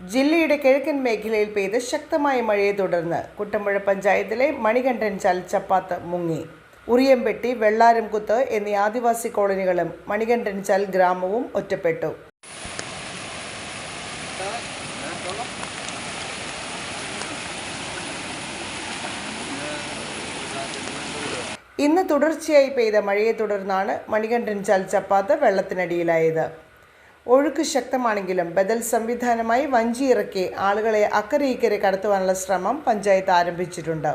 ജില്ലയുടെ കിഴക്കൻ മേഖലയിൽ പെയ്ത ശക്തമായ മഴയെ തുടർന്ന് കുട്ടമ്പുഴ പഞ്ചായത്തിലെ മണികണ്ഠൻ ചാൽ ചപ്പാത്ത് മുങ്ങി. ഉറിയംപെട്ടി വെള്ളാരംകുത്ത് എന്നീ ആദിവാസി കോളനികളും മണികണ്ഠൻ ചാൽ ഗ്രാമവും ഒറ്റപ്പെട്ടു. ഇന്ന് തുടർച്ചയായി പെയ്ത മഴയെ തുടർന്നാണ് മണികണ്ഠൻ ചാൽ ചപ്പാത്ത് വെള്ളത്തിനടിയിലായത്. ഒഴുക്ക് ശക്തമാണെങ്കിലും ബദൽ സംവിധാനമായി വഞ്ചി ഇറക്കി ആളുകളെ അക്കരെ ഇക്കരെ കടത്തുവാനുള്ള ശ്രമം പഞ്ചായത്ത് ആരംഭിച്ചിട്ടുണ്ട്.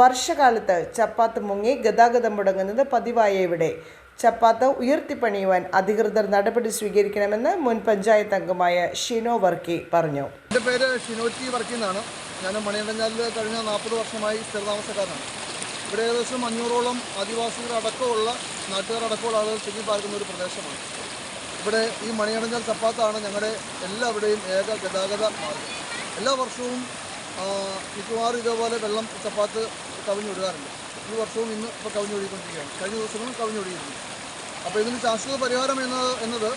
വർഷകാലത്ത് ചപ്പാത്ത് മുങ്ങി ഗതാഗതം മുടങ്ങുന്നത് പതിവായ ഇവിടെ. ചപ്പാത്ത് ഉയർത്തിപ്പണിയുവാൻ അധികൃതർ നടപടി സ്വീകരിക്കണമെന്ന് മുൻ പഞ്ചായത്ത് അംഗമായ ഷിനോ വർക്കി പറഞ്ഞു. എന്റെ പേര് ഷിനോറ്റി വർക്കിന്നാണ് ഞാൻ മണിയണ്ടഞ്ഞാലിൽ കഴിഞ്ഞ നാൽപ്പത് വർഷമായി സ്ഥിരതാമസക്കാരനാണ്. ഇവിടെ ഏകദേശം അഞ്ഞൂറോളം ആദിവാസികളടക്കമുള്ള നാട്ടുകാരടക്കമുള്ള ആളുകൾ തിങ്ങി പാർക്കുന്ന ഒരു പ്രദേശമാണ്. ഇവിടെ ഈ മണിയടഞ്ഞാൽ ചപ്പാത്താണ് ഞങ്ങളുടെ എല്ലാവരുടെയും ഏക ഗതാഗത മാർഗം. എല്ലാ വർഷവും മിക്കവാറും ഇതേപോലെ വെള്ളം ചപ്പാത്ത് കവിഞ്ഞൊഴുകാറുണ്ട്. ഈ വർഷവും ഇന്ന് ഇപ്പോൾ കവിഞ്ഞൊഴുകിക്കൊണ്ടിരിക്കുകയാണ്. കഴിഞ്ഞ ദിവസങ്ങളും കവിഞ്ഞൊഴുകിയിരുന്നു. അപ്പോൾ ഇതിന് ശാശ്വത പരിഹാരം എന്ന എന്നത്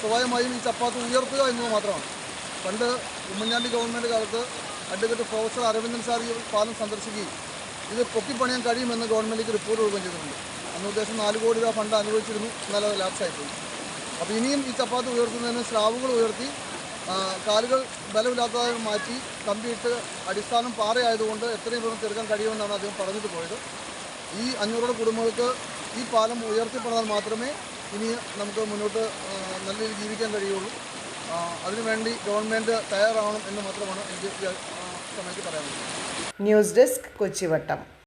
സ്വാഭാവികമായും ഈ ചപ്പാത്ത് ഉയർത്തുക എന്നത് മാത്രമാണ്. പണ്ട് ഉമ്മൻചാണ്ടി ഗവൺമെന്റ് കാലത്ത് അഡ്വക്കേറ്റ് പ്രൊഫസർ അരവിന്ദൻ സാർ ഈ പാലം സന്ദർശിക്കുകയും ഇത് പൊക്കിപ്പണിയാൻ കഴിയുമെന്ന് ഗവൺമെന്റിലേക്ക് റിപ്പോർട്ട് കൊടുക്കുകയും ചെയ്തിട്ടുണ്ട്. അന്ന് ഉദ്ദേശം നാല് കോടി രൂപ ഫണ്ട് അനുവദിച്ചിരുന്നു. എന്നാൽ അത് ലാപ്സായിപ്പോയി. അപ്പോൾ ഇനിയും ഈ ചപ്പാത്ത് ഉയർത്തുന്നതിന് സ്ലാബുകൾ ഉയർത്തി കാലുകൾ ബലമില്ലാത്തതായി മാറ്റി കമ്പിയിട്ട് അടിസ്ഥാനം പാറയായതുകൊണ്ട് എത്രയും വേഗം തീർക്കാൻ കഴിയുമെന്നാണ് അദ്ദേഹം പറഞ്ഞിട്ട് പോയത്. ഈ അഞ്ഞൂറോളം കുടുംബങ്ങൾക്ക് ഈ പാലം ഉയർത്തിപ്പെടാൻ മാത്രമേ ഇനി നമുക്ക് മുന്നോട്ട് നല്ല രീതിയിൽ ജീവിക്കാൻ കഴിയുള്ളൂ. അതിനുവേണ്ടി ഗവൺമെന്റ് തയ്യാറാവണം എന്ന് മാത്രമാണ് എനിക്ക് സമയത്ത് പറയാനുള്ളത്. News desk Kochivattam.